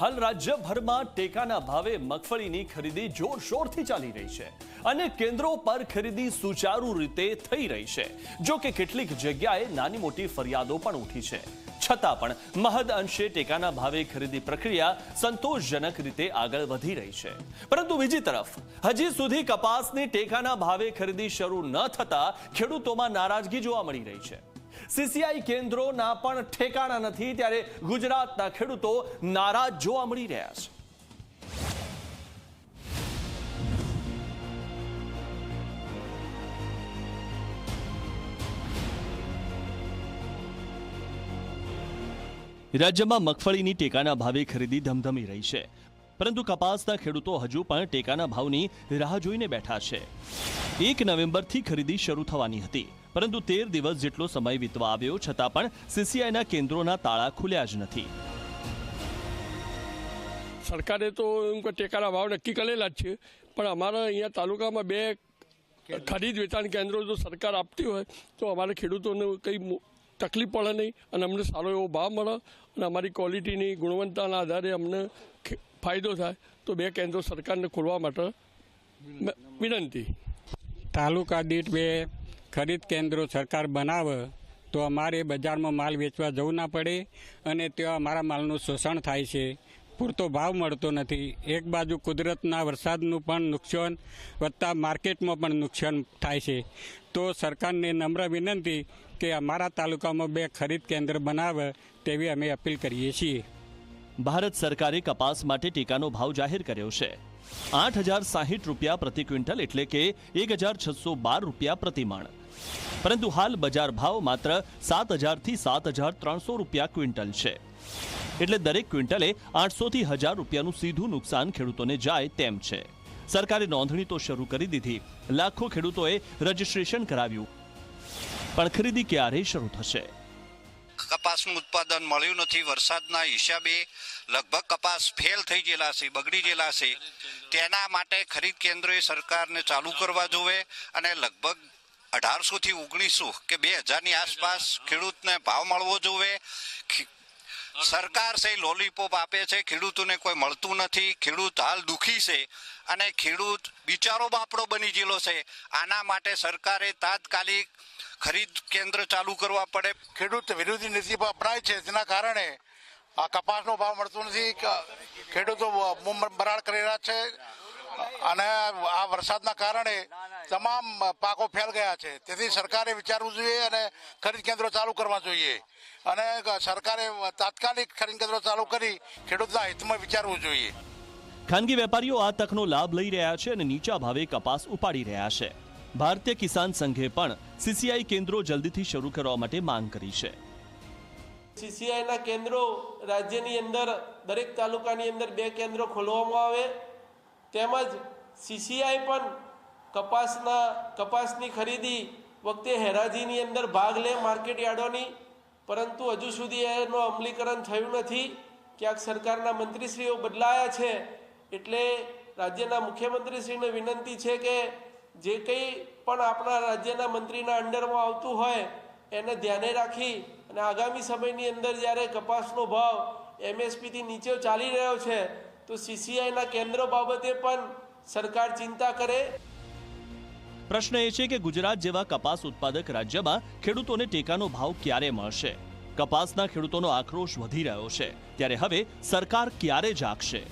હાલ રાજ્યભરમાં ટેકાના ભાવે મગફળીની ખરીદી જોરશોરથી ચાલી રહી છે અને કેન્દ્રો પર ખરીદી સુચારુ રીતે થઈ રહી છે. જો કે કેટલીક જગ્યાએ નાની મોટી ફરિયાદો પણ ઉઠી છે. છતાં પણ મહદ અંશે ટેકાના ભાવે ખરીદી પ્રક્રિયા સંતોષજનક રીતે આગળ વધી રહી છે. પરંતુ બીજી તરફ, હજી સુધી કપાસની ટેકાના ભાવે ખરીદી શરૂ ન થતા ખેડૂતોમાં નારાજગી જોવા મળી રહી છે. સીસીઆઈ કેન્દ્રોના પણ ઠેકાણા નથી ત્યારે ગુજરાતના ખેડૂતો નારાજ જોવા મળી રહ્યા છે. રાજ્યમાં મગફળીની ટેકાના ભાવે ખરીદી ધમધમી રહી છે. પરંતુ કપાસના ખેડૂતો હજુ પણ ટેકાના ભાવની રાહ જોઈને બેઠા છે. એક નવેમ્બરથી ખરીદી શરૂ થવાની હતી. પરંતુ તેર દિવસ જેટલો સમય વીતવા આવ્યો છતાં પણ સીસીઆઈના કેન્દ્રોના તાળા ખુલ્યા જ નથી. સરકારે તો એમ કે ટેકાના ભાવ નક્કી કરેલા જ છે પણ અમારા અહીંયા તાલુકામાં બે ખરીદ વેચાણ કેન્દ્રો જો સરકાર આપતી હોય તો અમારે ખેડૂતોને કંઈ તકલીફ પડે નહીં અને અમને સારો એવો ભાવ મળે અને અમારી ક્વોલિટીની ગુણવત્તાના આધારે અમને ફાયદો થાય તો બે કેન્દ્રો સરકારને ખોલવા માટે વિનંતી. તાલુકા દીઠ બે ખરીદ કેન્દ્રો સરકાર બનાવે, તો અમારે બજારમાં માલ વેચવા જવું ના પડે અને ત્યાં અમારા માલનું શોષણ થાય છે. પૂરતો ભાવ મળતો નથી. એક બાજુ કુદરતના વરસાદનું પણ નુકસાન વધતા માર્કેટમાં પણ નુકસાન થાય છે. તો સરકારને નમ્ર વિનંતી કે અમારા તાલુકામાં બે ખરીદ કેન્દ્ર બનાવે તેવી અમે અપીલ કરીએ છીએ. ભારત સરકારે કપાસ માટે ટેકાનો ભાવ જાહેર કર્યો છે. આઠ હજાર સાહીઠ રૂપિયા પ્રતિ ક્વિન્ટલ એટલે કે એક હજાર છસો બાર રૂપિયા પ્રતિમાણ. પરંતુ હાલ બજાર ભાવ માત્ર સાત હજારથી સાત હજાર ત્રણસો રૂપિયા ક્વિન્ટલ છે. એટલે દરેક ક્વિન્ટલે આઠસોથી હજાર રૂપિયાનું સીધું નુકસાન ખેડૂતોને જાય તેમ છે. સરકારે નોંધણી તો શરૂ કરી દીધી. લાખો ખેડૂતોએ રજીસ્ટ્રેશન કરાવ્યું. પણ ખરીદી ક્યારે શરૂ થશે? કપાસનું ઉત્પાદન મળ્યું નથી, વરસાદના હિસાબે લગભગ કપાસ ફેલ થઈ ગયેલા છે, બગડી ગયેલા છે. તેના માટે ખરીદ કેન્દ્રોએ સરકારને ચાલુ કરવા જોવે અને લગભગ અઢારસો થી ઓગણીસો કે બે હજારની આસપાસ ખેડૂતને ભાવ મળવો જોઈએ સરકાર છે લોલીપોપ આપે છે. ખેડૂતોને કોઈ મળતું નથી. ખેડૂત હાલ દુખી છે અને ખેડૂત બિચારો બાપડો બની ગયેલો છે. આના માટે સરકારે તાત્કાલિક ખરીદ કેન્દ્ર ચાલુ કરવા પડે. ખેડૂત વિરોધી નીતિ અપનાય છે. જેના કારણે આ કપાસનો ભાવ મળતો નથી. ખેડૂતો બરાડ કરી રહ્યા છે. અને આ વરસાદના કારણે તમામ પાકો ફેલ ગયા છે. તેથી સરકારે વિચારવું જોઈએ અને ખરીદ કેન્દ્રો ચાલુ કરવા જોઈએ. અને સરકારે તાત્કાલિક ખરીદ કેન્દ્રો ચાલુ કરી ખેડૂતના હિતમાં વિચારવું જોઈએ. ખાનગી વેપારીઓ આ તકનો લાભ લઈ રહ્યા છે અને નીચા ભાવે કપાસ ઉપાડી રહ્યા છે. ભારતીય કિસાન સંઘે પણ સીસીઆઈ કેન્દ્રો જલ્દીથી શરૂ કરવા માટે માંગ કરી છે. સીસીઆઈના કેન્દ્રો રાજ્યની અંદર દરેક તાલુકાની અંદર બે કેન્દ્રો ખોલવામાં આવે. તેમજ સીસીઆઈ પણ કપાસના, કપાસની ખરીદી વખતે હેરાજીની અંદર ભાગ લે માર્કેટ યાર્ડોની, પરંતુ હજુ સુધી એનું અમલીકરણ થયું નથી. ક્યાંક સરકારના મંત્રીશ્રીઓ બદલાયા છે, એટલે રાજ્યના મુખ્યમંત્રીશ્રીને વિનંતી છે કે જે કંઈ પણ આપણા રાજ્યના મંત્રીના અંડરમાં આવતું હોય, એને ધ્યાને રાખી અને આગામી સમયની અંદર જ્યારે કપાસનો ભાવ એમએસપીથી નીચે ચાલી રહ્યો છે, તો સીસીઆઈના કેન્દ્રો બાબતે પણ સરકાર ચિંતા કરે. પ્રશ્ન એ છે કે ગુજરાત જેવા કપાસ ઉત્પાદક રાજ્યમાં ખેડૂતોને ટેકાનો ભાવ ક્યારે મળશે? કપાસના ખેડૂતોનો આક્રોશ વધી રહ્યો છે. ત્યારે હવે સરકાર ક્યારે જાગશે?